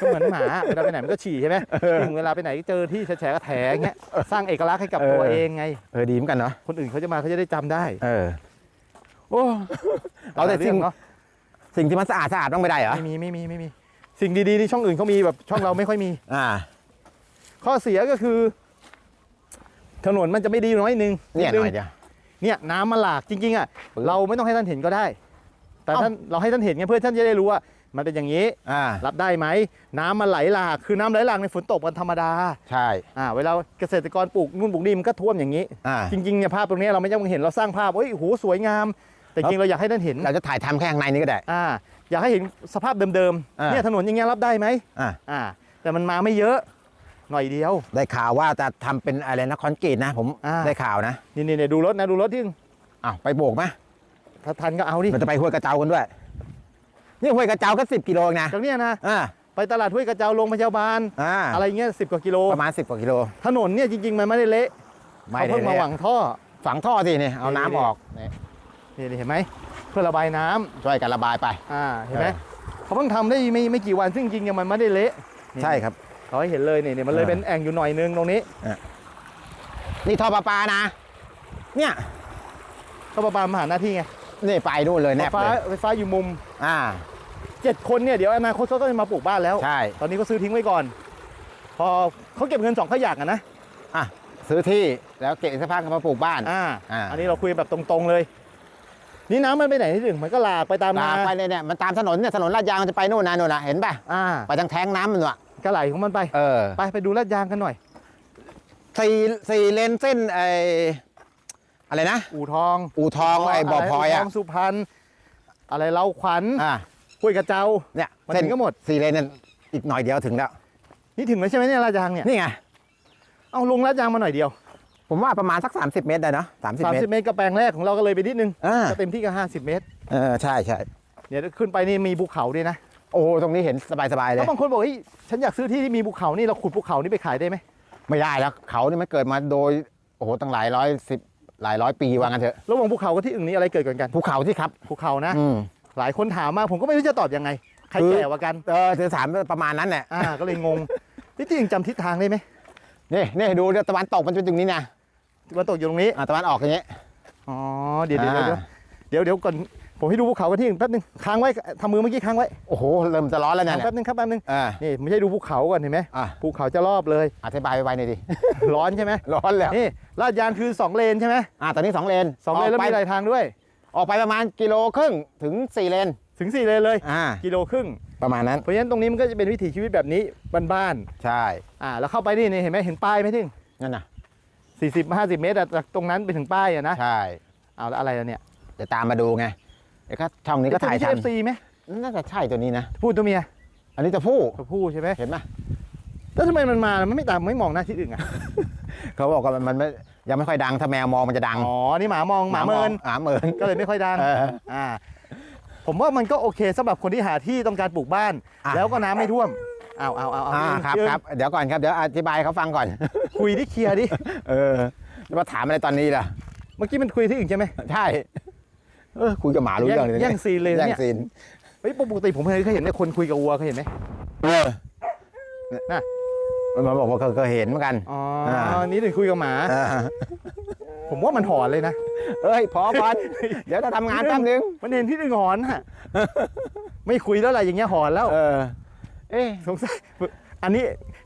[SPEAKER 1] ก็เหมือนหมาเวลาไปไหนมันก็ฉี่ใช่ไหมถึงเวลาไปไหนเจอที่แฉะๆก็แถอย่างเงี้ยสร้างเอกลักษณ์ให้กับ
[SPEAKER 2] เออ
[SPEAKER 1] ตัวเองไง
[SPEAKER 2] เออดีเหมือนกันเนาะ
[SPEAKER 1] คนอื่นเขาจะมาเขาจะได้จำได้
[SPEAKER 2] เออ โอ้เอาแต่สิ่ง
[SPEAKER 1] เนาะ
[SPEAKER 2] สิ่งที่มันสะอาดสะอาดต้องไม่ได้เหรอ
[SPEAKER 1] ไม่มีไม่มีไม่มี สิ่งดีๆที่ช่องอื่นเขามีแบบช่องเราไม่ค่อยมี
[SPEAKER 2] อ่า
[SPEAKER 1] ข้อเสียก็คือ ถนนมันจะไม่ดีน้อยนึง
[SPEAKER 2] เนี่ยห
[SPEAKER 1] ด
[SPEAKER 2] น่
[SPEAKER 1] ง
[SPEAKER 2] อยเดียว
[SPEAKER 1] เนี่ยน้ำมันหลากจริง ๆอะ
[SPEAKER 2] ปึ๊บ
[SPEAKER 1] เราไม่ต้องให้ท่านเห็นก็ได้ แต่
[SPEAKER 2] เอ้า
[SPEAKER 1] ท่านเราให้ท่านเห็นไงเพื่อท่านจะได้รู้ว่ามันเป็นอย่างนี้
[SPEAKER 2] อ่า
[SPEAKER 1] รับได้ไหม น้ำมันไหลหลากคือน้ำไหลหลากในฝนตกมันธรรมดา
[SPEAKER 2] ใช่
[SPEAKER 1] อ่าเวลาเกษตรกรปลูกนู่นปลูกนี่มันก็ท่วมอย่างนี้
[SPEAKER 2] อ่า
[SPEAKER 1] จริงๆเนี่ยภาพตรงนี้เราไม่ต้องเห็นเราสร้างภาพโอ้ยโหสวยงาม แต่จริงๆเราอยากให้ท่านเห็น
[SPEAKER 2] เราจะถ่ายทำแค่ข้างในนี้ก็ได้
[SPEAKER 1] อ่าอยากให้เห็นสภาพเดิม
[SPEAKER 2] อ่า
[SPEAKER 1] ๆเนี่ยถนนอย่างเงี้ยรับได้ไหม
[SPEAKER 2] อ่า
[SPEAKER 1] อ่าแต่มันมาไม่เยอะหน่อยเดียว
[SPEAKER 2] ได้ข่าวว่าจะทำเป็นอะไรนะคอนกรีตนะ ผม
[SPEAKER 1] อ่า
[SPEAKER 2] ได้ข่าวนะ
[SPEAKER 1] นี่นี่นี่ดูรถนะดูรถที่
[SPEAKER 2] อ้าวไปโบกไหม
[SPEAKER 1] ถ้าทันก็เอาดิ
[SPEAKER 2] เราจะไปห้วยกระเจ้ากันด้วยนี่ห้วยกระเจ้าก็สิบกิโลเองนะ
[SPEAKER 1] จากเนี้ยนะ
[SPEAKER 2] อ่า
[SPEAKER 1] ไปตลาดห้วยกระเจ้าลงพยาบาล
[SPEAKER 2] อ่า
[SPEAKER 1] อะไรเงี้ยสิบกว่ากิโล
[SPEAKER 2] ประมาณสิบกว่ากิโล
[SPEAKER 1] ถนนเนี่ยจริงๆมันไม่ได้เละ
[SPEAKER 2] ไม่
[SPEAKER 1] เขา
[SPEAKER 2] ได้
[SPEAKER 1] เพิ่งมา
[SPEAKER 2] เลย
[SPEAKER 1] หวังท่อ
[SPEAKER 2] ฝังท่อสินี่เอาน้ำออกนี่
[SPEAKER 1] นี่ นี่เห็นไหมเพื่อระบายน้ำ
[SPEAKER 2] ช่วยกันระบายไป
[SPEAKER 1] อ่าเห็นไหม
[SPEAKER 2] เออ
[SPEAKER 1] เขาเพิ่งทำได้ไม่ไม่กี่วันซึ่งจริงๆยังมันไม่ได้เละนี่
[SPEAKER 2] ใช่ครับ
[SPEAKER 1] เขาให้เห็นเลยนี่นี่มันเลย
[SPEAKER 2] เออ
[SPEAKER 1] เป็นแอ่งอยู่หน่อยนึงตรงนี้
[SPEAKER 2] นี่ท่อประปานะ เนี่ย
[SPEAKER 1] ก็ประปามาหาหน้าที่ไง
[SPEAKER 2] นี่ไปนู่นเลยแน
[SPEAKER 1] ไฟ
[SPEAKER 2] บ
[SPEAKER 1] ฟ้า
[SPEAKER 2] เลย
[SPEAKER 1] ไฟฟ้าอยู่มุม
[SPEAKER 2] อ่า
[SPEAKER 1] เจ็ดคนเนี่ยเดี๋ยวอนาคตเขาก็จะมาปลูกบ้านแล้ว
[SPEAKER 2] ใช่
[SPEAKER 1] ตอนนี้ก็ซื้อทิ้งไว้ก่อน พอเขาเก็บเงินสองขยักอะนะ
[SPEAKER 2] อะซื้อที่แล้วเก็บอีกสักพักก็มาปลูกบ้าน
[SPEAKER 1] อ่า
[SPEAKER 2] อ่า
[SPEAKER 1] อันนี้เราคุยแบบตรงๆเลย นี่น้ำมันไปไหนที่ถึงมันก็หลากไปตาม
[SPEAKER 2] ลา
[SPEAKER 1] นา
[SPEAKER 2] ไปเลยเนี่ยมันตามถนนเนี่ยถนนลาดยางมันจะไปนู่นนะนู่นนะเห็นป่ะ
[SPEAKER 1] อ่า
[SPEAKER 2] ไปทางแท้งน้ำมันน่ะ
[SPEAKER 1] ก็ไหลของมันไป
[SPEAKER 2] เออ
[SPEAKER 1] ไปไปดูลาดยางกันหน่อย
[SPEAKER 2] สี่สี่เลนเส้นไออะไรนะ
[SPEAKER 1] อู่ทอง
[SPEAKER 2] อู่ทองไอ้บ่อพลอยะ
[SPEAKER 1] ไร
[SPEAKER 2] อะ
[SPEAKER 1] ทองสุพรรณอะไรเล่าขวัญ
[SPEAKER 2] อ่า
[SPEAKER 1] ห้วยกระเจ้า
[SPEAKER 2] เนี่ย
[SPEAKER 1] มัน
[SPEAKER 2] เส้น
[SPEAKER 1] ถึงก็หมด
[SPEAKER 2] สี่เลนเนี่ยอีกหน่อยเดียวถึงแล้ว
[SPEAKER 1] นี่ถึงแล้วใช่ไหมเนี่ยลาดยางเนี่ย
[SPEAKER 2] นี่ไง
[SPEAKER 1] เอาลงลาดยางมาหน่อยเดียว
[SPEAKER 2] ผมว่าประมาณสัก 30 เมตรได้เนอะ30เมตร
[SPEAKER 1] 30 เมตรกับแปลงแรกของเราก็เลยไปนิดนึง
[SPEAKER 2] อ่า
[SPEAKER 1] ก็เต็มที่ก็ 50 เมตร
[SPEAKER 2] เออใช่ใช่
[SPEAKER 1] เนี่ยขึ้นไปนี่มีภูเขาด้วยนะ
[SPEAKER 2] โอ้โหตรงนี้เห็นสบายๆเล
[SPEAKER 1] แล้
[SPEAKER 2] ยว
[SPEAKER 1] บางคนบอกเฮ้ยฉันอยากซื้อที่ที่มีภูเขานี่เราขุดภูเขานี่ไปขายได้ไหม
[SPEAKER 2] ไม่ได้แล้วเขานี่มันเกิดมาโดยโอ้โหตั้งหลายร้อยสิบหลายร้อยปีว่างั้นเถอะ
[SPEAKER 1] ระหว่างภูเขากับที่อื่นนี่อะไรเกิดก่อนกัน
[SPEAKER 2] ภูเขาที่ครับ
[SPEAKER 1] ภูเขานะ
[SPEAKER 2] อืม
[SPEAKER 1] หลายคนถามมาผมก็ไม่รู้จะตอบยังไง ใคร
[SPEAKER 2] คือ
[SPEAKER 1] แก่กว่ากัน
[SPEAKER 2] เออถือสามประมาณนั้นแหละ
[SPEAKER 1] อ่าก็เลยงงที่จริงจำทิศทางได้ไหม
[SPEAKER 2] นี่นี่ดูเดี๋ยวตะวันตกมันจะเป็นตรงนี้นะ
[SPEAKER 1] ตะวันตกอยู่ตรงนี้
[SPEAKER 2] อะตะวันออกอย่างเงี้ย
[SPEAKER 1] อ๋อ เดี๋ยวเดี๋ยวเดี๋ยว
[SPEAKER 2] อ่า
[SPEAKER 1] เดี๋ยวเดี๋ยวก่อน ผมให้ดูภูเขากันที่อื่นแป๊บนึงค้างไว้ทำมือเมื่อกี้ค้างไว้
[SPEAKER 2] โอ้โห เริ่มจะร้อนแล้วเนี่ย
[SPEAKER 1] แป๊บนึงครับแป๊บนึง
[SPEAKER 2] อ่า
[SPEAKER 1] นี่ไม่ใช่ดูภูเขาก่อนเห็นไหม
[SPEAKER 2] อะ
[SPEAKER 1] ภูเขาจะรอบเลย
[SPEAKER 2] อธิบายไปหน่อยดิ
[SPEAKER 1] ร้อนใช่ไหม
[SPEAKER 2] ร้อนแล้ว
[SPEAKER 1] นี่ลาดยางคือ2เลนใช่ไหม
[SPEAKER 2] อะตอนนี้สองเลน
[SPEAKER 1] สองเลนแล้ว
[SPEAKER 2] กไป
[SPEAKER 1] มีหลายทางด้วย
[SPEAKER 2] ออกไปประมาณกิโลครึ่งถึงสี่เลน
[SPEAKER 1] ถึง4เลนเลย
[SPEAKER 2] อ่า
[SPEAKER 1] กิโลครึ่ง
[SPEAKER 2] ประมาณนั้น
[SPEAKER 1] เพราะฉะนั้นตรงนี้มันก็จะเป็นวิถีชีวิตแบบนี้บ้าน
[SPEAKER 2] ใช่
[SPEAKER 1] ๆอ่าแล้วเข้าไปนี่นี่เห็นไหมเห็นป้ายไหมที่
[SPEAKER 2] นั่นน่ะ
[SPEAKER 1] 40 50เมตรอะจากตรงนั้นไปถึงป้ายอะนะ
[SPEAKER 2] ใช่
[SPEAKER 1] เอาแล้วอะไรแล้วเนี่ย
[SPEAKER 2] เดี๋ยวตามมาดูไงเดี๋ยวก็ช่องนี้ก็ถ่าย
[SPEAKER 1] เอฟ
[SPEAKER 2] ทำ
[SPEAKER 1] ซีไหม
[SPEAKER 2] น่าจะใช่ตัวนี้นะ
[SPEAKER 1] พูดตัวเมีย
[SPEAKER 2] อันนี้จะผู้
[SPEAKER 1] ตัวผู้ใช่ไหม
[SPEAKER 2] เห็นไหม
[SPEAKER 1] แล้วทำไมมันมามันไม่ตามไม่มองหน้าที่อื่นอะ
[SPEAKER 2] เขาบอกว่ามันมันไม่ยังไม่ค่อยดังถ้าแมวมองมันจะดัง
[SPEAKER 1] อ๋อ นี่หมามองหมาเมิน
[SPEAKER 2] หมาเมิน
[SPEAKER 1] ก็เลยไม่ค่อยดัง
[SPEAKER 2] เออ
[SPEAKER 1] อ่า ผมว่ามันก็โอเคสำหรับคนที่หาที่ต้องการปลูกบ้าน
[SPEAKER 2] อะ
[SPEAKER 1] แล้วก็น้ำไม่ท่วมเอาเอาเอาเอา
[SPEAKER 2] อ่าครับ
[SPEAKER 1] เชิญ
[SPEAKER 2] ครับเดี๋ยวก่อนครับเดี๋ยวอธิบายให้เขาฟังก่อน
[SPEAKER 1] คุยที่เคลียร์ดิ
[SPEAKER 2] เออแล้วมาถามอะไรตอนนี้ล่ะ
[SPEAKER 1] เมื่อกี้มันคุยที่อื่นใช่ไหม
[SPEAKER 2] ใช่เออคุยกับหมารู้
[SPEAKER 1] แย่
[SPEAKER 2] เรื่องงเลย
[SPEAKER 1] แย่งซีนเลยนะ
[SPEAKER 2] แย่ง
[SPEAKER 1] เนี่ย
[SPEAKER 2] ซีน
[SPEAKER 1] เฮ้ยปกติผมเคยเห็นเนี่ยคนคุยกับวัวเคยเห็นไหม
[SPEAKER 2] เออ
[SPEAKER 1] น่ะ
[SPEAKER 2] มันมาบอกว่าเคยเคยเห็นเหมือนกัน
[SPEAKER 1] อ๋ออา นี่ถึงคุยกับหมา
[SPEAKER 2] เออ
[SPEAKER 1] ผมว่ามันหอนเลยนะ
[SPEAKER 2] เอ้ยพอก่อนเดี๋ยวจะทำงานแป๊บนึง
[SPEAKER 1] มันเห็นที่อื่นหอนฮะไม่คุยแล้วอะไรอย่างเงี้ยหอนแล้ว
[SPEAKER 2] เออ เอ๊ะ
[SPEAKER 1] สงสัยอันนี้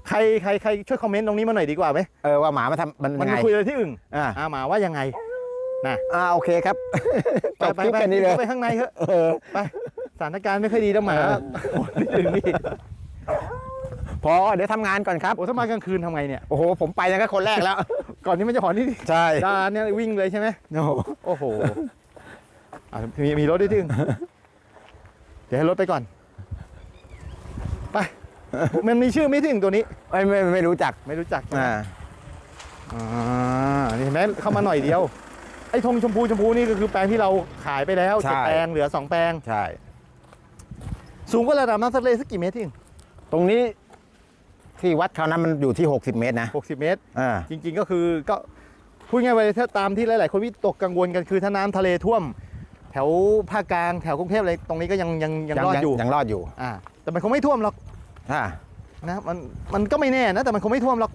[SPEAKER 1] ใครใครใครช่วยคอมเมนต์ตรงนี้มาหน่อยดีกว่าไหม
[SPEAKER 2] เออว่าหมามาทำมัน
[SPEAKER 1] มัน
[SPEAKER 2] ยัง
[SPEAKER 1] ไป
[SPEAKER 2] ไง
[SPEAKER 1] คุยอะไรที่อื่น
[SPEAKER 2] อ่า
[SPEAKER 1] อ่าหมาว่ายังไง
[SPEAKER 2] อ่าโอเคครับจบ
[SPEAKER 1] ไป
[SPEAKER 2] คลิป
[SPEAKER 1] ไป
[SPEAKER 2] แค่นี้เลย
[SPEAKER 1] ไปข้างในเถอะ
[SPEAKER 2] เออ
[SPEAKER 1] ไปสถานการณ์ไม่ค่อยดีแล้วหมา
[SPEAKER 2] เออ
[SPEAKER 1] โอ้ที่อื่นนี่
[SPEAKER 2] พอเดี๋ยวทำงานก่อนครับ
[SPEAKER 1] โอ้ถ้ามากลางคืนทำไงเนี่ย
[SPEAKER 2] โอ้โห ผมไปยังก็คนแรกแล้ว
[SPEAKER 1] ก่อนที่มันจะหอนนี่
[SPEAKER 2] ใช่
[SPEAKER 1] ดานเนี่ยวิ่งเลยใช่ไหม
[SPEAKER 2] โอ้โห
[SPEAKER 1] โอ้โหอะมีมีรถด้วยที่อื่นเดี๋ยวให้รถไปก่อน ไป มันมีชื่อไหม่ที่อื่นตัวนี้
[SPEAKER 2] ไม่ไม่ไม่รู้จัก
[SPEAKER 1] ไม่รู้จักใช่ไหม
[SPEAKER 2] อ่า
[SPEAKER 1] อ่านี่เห็นไหมเข้ามาหน่อยเดียว ไอ้ธงชมพูชมพูนี่ก็คือแปลงที่เราขายไปแล้วเจ็ดแปลงเหลือสองแปลง
[SPEAKER 2] ใช่
[SPEAKER 1] สูงกว่าระดับน้ำทะเลสักกี่เมตรที่
[SPEAKER 2] ตรงนี้ ที่วัดคราวนั้นมันอยู่ที่ 60 เมตรนะ
[SPEAKER 1] หกสิบเมตร
[SPEAKER 2] อ่า
[SPEAKER 1] จริงๆก็คือก็พูดง่ายๆไปถ้าตามที่หลายๆ คนวิตกกังวลกันคือถ้าน้ำทะเลท่วม แถวภาคกลางแถวกรุงเทพอะไรตรงนี้ก็ยังยังยังรอดอยู่
[SPEAKER 2] ยังรอดอยู่
[SPEAKER 1] อ่าแต่มันคงไม่ท่วมหรอก
[SPEAKER 2] ถ้า
[SPEAKER 1] นะมันมันก็ไม่แน่นะแต่มันคงไม่ท่วมหรอก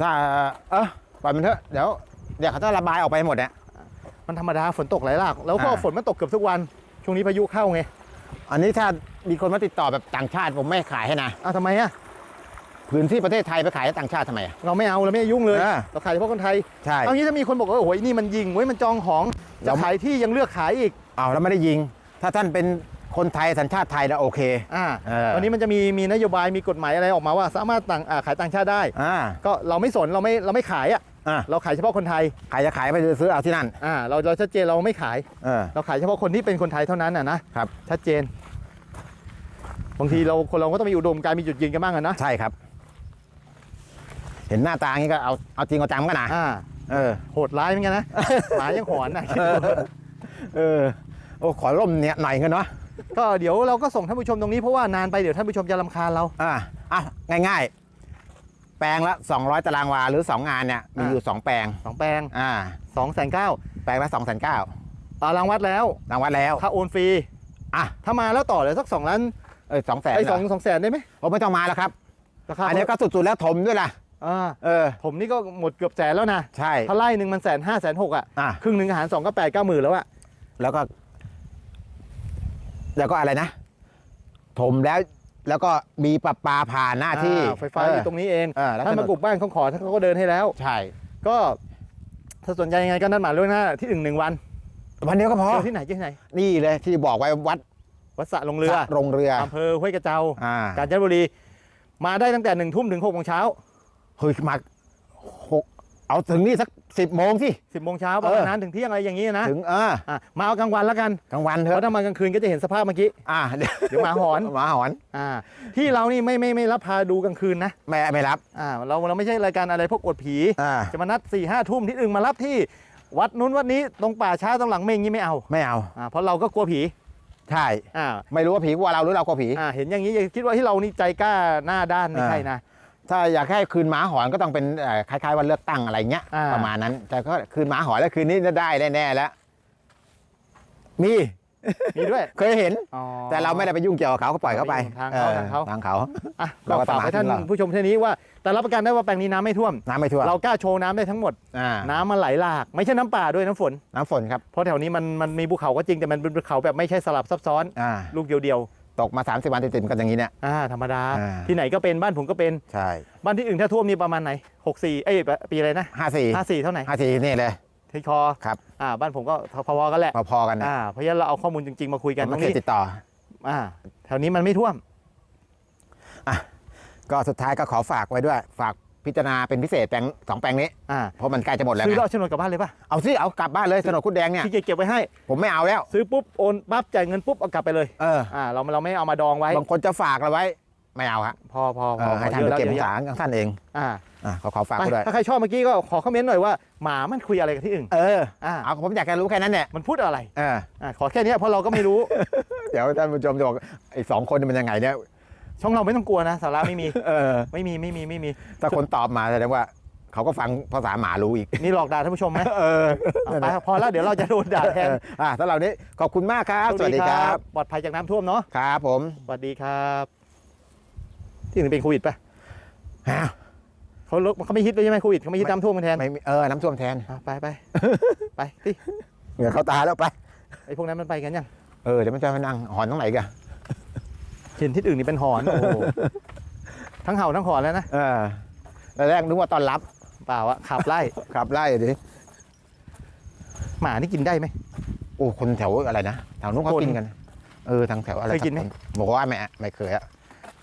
[SPEAKER 2] ถ้าเออปล่อยมันเถอะเดี๋ยวเดี๋ยวเขาจะระบายออกไปหมดเนี่ย
[SPEAKER 1] มันธรรมดาฝนตกหลายหลากแล้วก็
[SPEAKER 2] อ่า
[SPEAKER 1] ฝนมันตกเกือบทุกวัน ช่วงนี้พายุเข้าไง
[SPEAKER 2] อันนี้ถ้ามีคนมาติดต่อแบบต่างชาติผมไม่ขายให้นะ
[SPEAKER 1] อ้าวทำไมอะ
[SPEAKER 2] พื้นที่ประเทศไทยไปขายให้ต่างชาติทำไมอะ
[SPEAKER 1] เราไม่เอาเราไม่ยุ่งเลย
[SPEAKER 2] อ่า
[SPEAKER 1] เราขายเฉพาะคนไทย
[SPEAKER 2] ใช่
[SPEAKER 1] เอางี้ถ้ามีคนบอกว่าโอ้โหนี่มันยิงไว้ยมันจองของจะ
[SPEAKER 2] เรา
[SPEAKER 1] ขายที่ยังเลือกขายอีก
[SPEAKER 2] เอาแล้วไม่ได้ยิง ถ้าท่านเป็นคนไทยสัญชาติไทยแล้วโอเค
[SPEAKER 1] อ่า
[SPEAKER 2] เออ
[SPEAKER 1] ตอนนี้มันจะมีมีนโยบายมีกฎหมายอะไรออกมาว่า สามารถต่างอ่าขายต่างชาติได้
[SPEAKER 2] อ่า
[SPEAKER 1] ก็เราไม่สนเราไม่เราไม่ขายอะ
[SPEAKER 2] อ่า
[SPEAKER 1] เราขายเฉพาะคนไทย
[SPEAKER 2] ใครจะขายไปซื้อเอาที่นั่น
[SPEAKER 1] อ่าเราเราชัดเจนเราไม่ขาย
[SPEAKER 2] เออ
[SPEAKER 1] เราขายเฉพาะคนที่เป็นคนไทยเท่านั้นอะนะครับชัดเจน บางทีเราคนเราก็ต้องมีอุดมการณ์มีจุดยืนกันบ้างอะนะ
[SPEAKER 2] ใช่ครับ ห็นหน้าตางี้ก็เอาเอาจริงเอาจังกันนะ
[SPEAKER 1] อ่า
[SPEAKER 2] เออ
[SPEAKER 1] โหดร้ายเหมือนกันนะหมายังหอนนะ
[SPEAKER 2] เออโอ้ขอร่มเนี่ยหน่อยกันเนาะ
[SPEAKER 1] ก็เดี๋ยวเราก็ส่งท่านผู้ชมตรงนี้เพราะว่านานไปเดี๋ยวท่านผู้ชมจะรำคาญเรา
[SPEAKER 2] อ่าอะง่าย ๆ แปลงละ 200 ตารางวาหรือ 2 งานเนี่ยมีอยู่ 2 แปลง
[SPEAKER 1] สองแปลง
[SPEAKER 2] อ่า
[SPEAKER 1] สองแสนเก้า
[SPEAKER 2] แปลงละ2 9 0 0 0
[SPEAKER 1] ตารางวัดแล้ว
[SPEAKER 2] รางวัลแล้ว
[SPEAKER 1] ค่าโอนฟรี
[SPEAKER 2] อะ
[SPEAKER 1] ถ้ามาแล้วต่อเลยสักสองล้าน
[SPEAKER 2] เออสองแสน
[SPEAKER 1] ไอ้สองสองแสนได้ไหม
[SPEAKER 2] ผมไม่ต้องมาแล้วครับ
[SPEAKER 1] ราคา
[SPEAKER 2] อันนี้ก็สุดๆแล้วถมด้วยล่ะ
[SPEAKER 1] อ่า
[SPEAKER 2] เออ
[SPEAKER 1] ผมนี่ก็หมดเกือบแสนแล้วนะ
[SPEAKER 2] ใช่
[SPEAKER 1] ถ้าไล่หนึ่งมันแสนห้าแสนหกอะ
[SPEAKER 2] อะ
[SPEAKER 1] ครึ่งหนึ่งอาหารสองก็แปดเก้าหมื่นแล้วอะ
[SPEAKER 2] แล้วก็ แล้วก็อะไรนะ ถมแล้ว แล้วก็มีปรับปลาผ่านหน้าที่
[SPEAKER 1] อ่ไฟฟ้าอยู่ตรงนี้เอง
[SPEAKER 2] เออแล้ว
[SPEAKER 1] ถ้ามา
[SPEAKER 2] ถนน
[SPEAKER 1] ปลูกบ้านเขาขอถ้าเขาก็เดินให้แล้ว
[SPEAKER 2] ใช่
[SPEAKER 1] ก็ถ้าสนใจยังไงก็นัดหมายล่วงหน้าที่หนึ่งหนึ่งวัน
[SPEAKER 2] วันเดียวก็พอ
[SPEAKER 1] เจอที่ไหนเจอที่ไหน
[SPEAKER 2] นี่เลยที่บอกไว้วัด
[SPEAKER 1] วัดสระลงเรือ
[SPEAKER 2] สะโรงเรือ
[SPEAKER 1] อำเภอห้วยกระเจ้า
[SPEAKER 2] อ่า
[SPEAKER 1] กาญจนบุรี มาได้ตั้งแต่หนึ่งทุ่มถึงหกโมงเช้า
[SPEAKER 2] เฮ้ยมาหกเอาถึงนี่สักสิบโมงสิ
[SPEAKER 1] สิบโมงเช้าประมาณ
[SPEAKER 2] เออ
[SPEAKER 1] นั้นถึงเที่ยงอะไรอย่างนี้นะ
[SPEAKER 2] ถึงเออ
[SPEAKER 1] อะมาเอากลางวันแล้วกัน
[SPEAKER 2] กลางวันเถ
[SPEAKER 1] เพ
[SPEAKER 2] อะ
[SPEAKER 1] ราะถ้ามากลางคืนก็จะเห็นสภาพเมื่อกี้
[SPEAKER 2] อ่าเดี๋ยว
[SPEAKER 1] เดี๋ยวหมาหอน
[SPEAKER 2] หมาหอน
[SPEAKER 1] อ่าที่เรานี่ไม่ไม่ไม่รับพาดูกลางคืนนะ
[SPEAKER 2] ไม่ไม่รับ
[SPEAKER 1] อ่าเราเราไม่ใช่รายการอะไรพวกอวดผี
[SPEAKER 2] อ่า
[SPEAKER 1] จะมานัด4ี่ห้าทุ่มที่อื่นมารับที่วัดนู้นวัดนี้ตรงป่าช้าตรงหลังเมงนี่ไม่เอา
[SPEAKER 2] ไม่เอา
[SPEAKER 1] อ่าเพราะเราก็กลัวผี
[SPEAKER 2] ใช่
[SPEAKER 1] อ่า
[SPEAKER 2] ไม่รู้ว่าผีกลัวเราหรือเรากลัวผี
[SPEAKER 1] อ่าเห็นอย่างนี้อย่าคิดว่าที่เรานี่ใจกล้าหน้าด้านไม่
[SPEAKER 2] อ่า
[SPEAKER 1] ใช่นะ
[SPEAKER 2] ถ้าอยากให้คืนหมาหอนก็ต้องเป็นเอ่อคล้ายๆวันเลือกตั้งอะไรเงี้ย
[SPEAKER 1] อ่า
[SPEAKER 2] ประมาณนั้น แต่ก็คืนหมาหอนแล้วคืนนี้จะได้แน่ๆแล้วมี
[SPEAKER 1] มีด้วย
[SPEAKER 2] เคยเห็น
[SPEAKER 1] อ๋อ
[SPEAKER 2] แต่เราไม่ได้ไปยุ่งเกี่ยวกับเขาก็ปล่อยเขาไป
[SPEAKER 1] ทางเขา
[SPEAKER 2] ออ
[SPEAKER 1] ทางเขา
[SPEAKER 2] ทางเขา
[SPEAKER 1] อะ
[SPEAKER 2] เรา
[SPEAKER 1] ก็
[SPEAKER 2] ก็
[SPEAKER 1] ฝาก
[SPEAKER 2] ตาม
[SPEAKER 1] ไปท่าน
[SPEAKER 2] หาที่เรา
[SPEAKER 1] ผู้ชมเท่านี้ว่า แต่รับประกันได้ว่าแปลงนี้น้ำไม่ท่วม
[SPEAKER 2] น้ำไม่ท่วม
[SPEAKER 1] เรากล้าโชว์น้ำได้ทั้งหมด
[SPEAKER 2] อ่า
[SPEAKER 1] น้ำมันไหลหลาก ไม่ใช่น้ำป่าด้วยน้ำฝน
[SPEAKER 2] น้ำฝนครับ
[SPEAKER 1] เพราะแถวนี้มันมันมีภูเขาก็จริงแต่มันเป็นภูเขาแบบไม่ใช่สลับซับซ้อน
[SPEAKER 2] อ่า
[SPEAKER 1] ลูกเดียว
[SPEAKER 2] ตกมา 30 วันติดๆกันอย่างนี้เนี่ย
[SPEAKER 1] ๆอ่าธรรมดา
[SPEAKER 2] อ่า
[SPEAKER 1] ที่ไหนก็เป็นบ้านผมก็เป็น
[SPEAKER 2] ใช่
[SPEAKER 1] บ้านที่อื่นถ้าท่วมนี่ประมาณไหน 64 เอ้ยปีอะไรนะ
[SPEAKER 2] ห้าสี่
[SPEAKER 1] 54 เท่าไหร่
[SPEAKER 2] ห้าสี่นี่เลย
[SPEAKER 1] ที่คอ
[SPEAKER 2] ครับ
[SPEAKER 1] อ่าบ้านผมก็พอๆกันแหละ
[SPEAKER 2] พอๆกันนะ
[SPEAKER 1] อ่าเพราะฉะนั้นเราเอาข้อมูลจริง ๆ มาคุยกันต
[SPEAKER 2] ไม่
[SPEAKER 1] รง
[SPEAKER 2] เคย
[SPEAKER 1] นี้
[SPEAKER 2] ติดต่อ
[SPEAKER 1] อ่าแถวนี้มันไม่ท่วม
[SPEAKER 2] ก็สุดท้ายก็ขอฝากไว้ด้วย ฝาก พิจารณาเป็นพิเศษแปลงสองแปลงนี้
[SPEAKER 1] อ่า
[SPEAKER 2] เพราะมันใกล้จะหมดแล้ว
[SPEAKER 1] ซื้อ
[SPEAKER 2] ไง
[SPEAKER 1] แล้วเอาโฉนดกลับบ้านเลยป่ะ
[SPEAKER 2] เอาสิเอากลับบ้านเลยโฉนดคุดแดงเนี่ย
[SPEAKER 1] ที่เก็บไว้ให้
[SPEAKER 2] ผมไม่เอาแล้ว
[SPEAKER 1] ซื้อปุ๊บโอนปั๊บจ่ายเงินปุ๊บเอากลับไปเลย
[SPEAKER 2] เออ
[SPEAKER 1] อ่าเราเราไม่เอามาดองไว้
[SPEAKER 2] บางคนจะฝากเราไว้ ไม่เอาฮะ
[SPEAKER 1] พอพอพ
[SPEAKER 2] เอ
[SPEAKER 1] อ
[SPEAKER 2] อให้ท่าน
[SPEAKER 1] เย
[SPEAKER 2] ไป
[SPEAKER 1] อะแล้ว
[SPEAKER 2] เก็บ
[SPEAKER 1] เดี๋ยว
[SPEAKER 2] สารของท่านเอง
[SPEAKER 1] อ่า
[SPEAKER 2] อะขอขอฝาก
[SPEAKER 1] ไป
[SPEAKER 2] ไว้ด้วย
[SPEAKER 1] ถ้าใครชอบเมื่อกี้ก็ขอคอมเมนต์หน่อยว่าหมามันคุยอะไรกับที่อื่น
[SPEAKER 2] เออ
[SPEAKER 1] อ่า
[SPEAKER 2] เอาผมอยากจะรู้แค่นั้นเนี่ย
[SPEAKER 1] มันพูดอะไร
[SPEAKER 2] เออ
[SPEAKER 1] อ่าขอแค่เนี้ยเพราะเราก็ไม่รู้
[SPEAKER 2] เดี๋ยวท่านผู้ชมจะบอกไอ้สองคนนี่มันยังไงเนี่ย
[SPEAKER 1] ช่องเราไม่ต้องกลัวนะสาระไม่มี
[SPEAKER 2] เออ
[SPEAKER 1] ไม่มีไม่มีไม่มี
[SPEAKER 2] ถ้าคนตอบมาแสดงว่า เขาก็ฟังภาษาหมารู้อีก
[SPEAKER 1] นี่หลอกด่าท่านผู้ชมไหม
[SPEAKER 2] เออ
[SPEAKER 1] เอาไปพอแล้วเดี๋ยวเราจะโดนด่าแทน
[SPEAKER 2] เอออะสำหรับนี้ขอบคุณมากครับ สวัสดีครับ
[SPEAKER 1] ปลอดภัยจากน้ำท่วมเนาะ
[SPEAKER 2] ครับผม
[SPEAKER 1] สวัสดีครับ ที่อื่นเป็นโควิดปะ
[SPEAKER 2] ฮะ
[SPEAKER 1] เขาลดเขาไม่ฮิตเลยใช่ไหมโควิดเขาไม่ฮิตน้ำท่วมกันแทน
[SPEAKER 2] ไม่มีเออน้ำท่วมแทน
[SPEAKER 1] อะไปไปไปที่
[SPEAKER 2] เหงื่อเข้าตาแล้วไป
[SPEAKER 1] ไอ้พวกนั้นมันไปกันยัง
[SPEAKER 2] เออเดี๋ยวมันจะมานั่งหอนตรงไหนกัน
[SPEAKER 1] เห็นที่อื่นนี่เป็นหอนโอ้โหทั้งเห่าทั้งหอนแล้วนะ
[SPEAKER 2] เออตอนแรกนึกว่าตอนรับ
[SPEAKER 1] เปล่าอะขับไล่
[SPEAKER 2] ขับไล่ดิ
[SPEAKER 1] หมานี่กินได้ไหม
[SPEAKER 2] โอ้คนแถวอะไรนะแถวนู้นเขา
[SPEAKER 1] คน
[SPEAKER 2] กินกันเออทางแถวอะไร
[SPEAKER 1] เคยกินไหม
[SPEAKER 2] สัคนบอกว่าไม่ไม่เคยอะ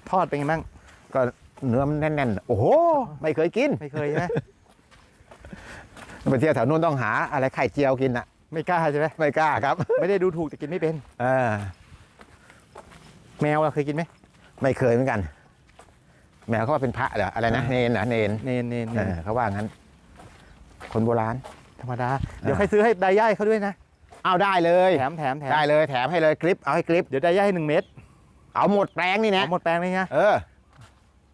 [SPEAKER 1] ทอดเป็นไงบ้าง
[SPEAKER 2] ก็เนื้อมันแน่นๆโอ้โหไม่เคยกิน
[SPEAKER 1] ไม่เคยใช่ไหม
[SPEAKER 2] ไปเที่ยวแถวนู้นต้องหาอะไรไข่เจียวกินอะ
[SPEAKER 1] ไม่กล้าใช่ไหม
[SPEAKER 2] ไม่กล้าครับ
[SPEAKER 1] ไม่ได้ดูถูกแต่กินไม่เป็น
[SPEAKER 2] เออ
[SPEAKER 1] แมวอะเคยกินไหม
[SPEAKER 2] ไม่เคยเหมือนกัน แมวเขาว่าเป็นพระเหรออะไรนะเนนเหรอเนน
[SPEAKER 1] เนนเนนเน
[SPEAKER 2] เอนอเขาว่างั้น คนโบราณ
[SPEAKER 1] ธรรมดา เดี๋ยวใครซื้อให้ไดย่ายเขาด้วยนะ
[SPEAKER 2] เอาได้เลย
[SPEAKER 1] แถมแถมแถม
[SPEAKER 2] ได้เลยแถมให้เลยคลิปเอาให้คลิป
[SPEAKER 1] เดี๋ยวไดย่ายให้หนึ่งเม็ด
[SPEAKER 2] เอาหมดแปลงนี่นะ
[SPEAKER 1] เอาหมดแปลงเลยนะ
[SPEAKER 2] เออ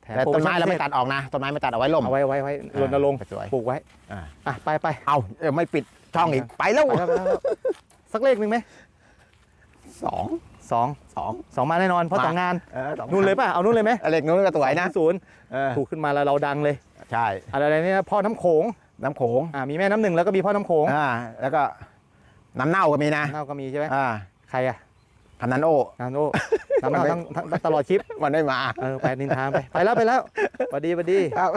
[SPEAKER 1] แถม
[SPEAKER 2] แต่ต้นไม้
[SPEAKER 1] โป
[SPEAKER 2] เรา
[SPEAKER 1] โชั่
[SPEAKER 2] ไม่ตัดออกนะต้นไม้ไม่ตัดเอาไว้ล่ม
[SPEAKER 1] เอาไว้ไว้ไว้รณรงค์
[SPEAKER 2] สวย
[SPEAKER 1] ปลูกไว้
[SPEAKER 2] อ่า
[SPEAKER 1] อะไปไป
[SPEAKER 2] เอาเออไม่ปิดช่องอีกไปแล้ว
[SPEAKER 1] ไปแล้วไปแล้วสักเลขหนึ่งไหม
[SPEAKER 2] สอง
[SPEAKER 1] สอง
[SPEAKER 2] สอง
[SPEAKER 1] สองมาแน่นอนเพราะ
[SPEAKER 2] มา
[SPEAKER 1] สองงาน
[SPEAKER 2] เออสอง
[SPEAKER 1] นู่นเลยป่ะเอานู่นเลยไหม
[SPEAKER 2] เล็กนู้นก็สวยนะ
[SPEAKER 1] ศูนย์
[SPEAKER 2] เออ
[SPEAKER 1] ถูกขึ้นมาแล้วเราดังเลย
[SPEAKER 2] ใช่
[SPEAKER 1] อะไรเนี่ยพ่อน้ำโขง
[SPEAKER 2] น้ำโขง
[SPEAKER 1] อ่ามีแม่น้ำหนึ่งแล้วก็มีพ่อน้ำโขง
[SPEAKER 2] อ่าแล้วก็น้ำเน่าก็มีนะ
[SPEAKER 1] เน่าก็มีใช่ไหม
[SPEAKER 2] อ่า
[SPEAKER 1] ใครอะ
[SPEAKER 2] พันนันโอ
[SPEAKER 1] น้ำโอ้น้ำเน่าทั้งทั้งตลอดคลิป
[SPEAKER 2] มันได้มา
[SPEAKER 1] เออไปนินทามไปไปแล้วไปแล้วสวัสดีสวัสดี
[SPEAKER 2] ครับ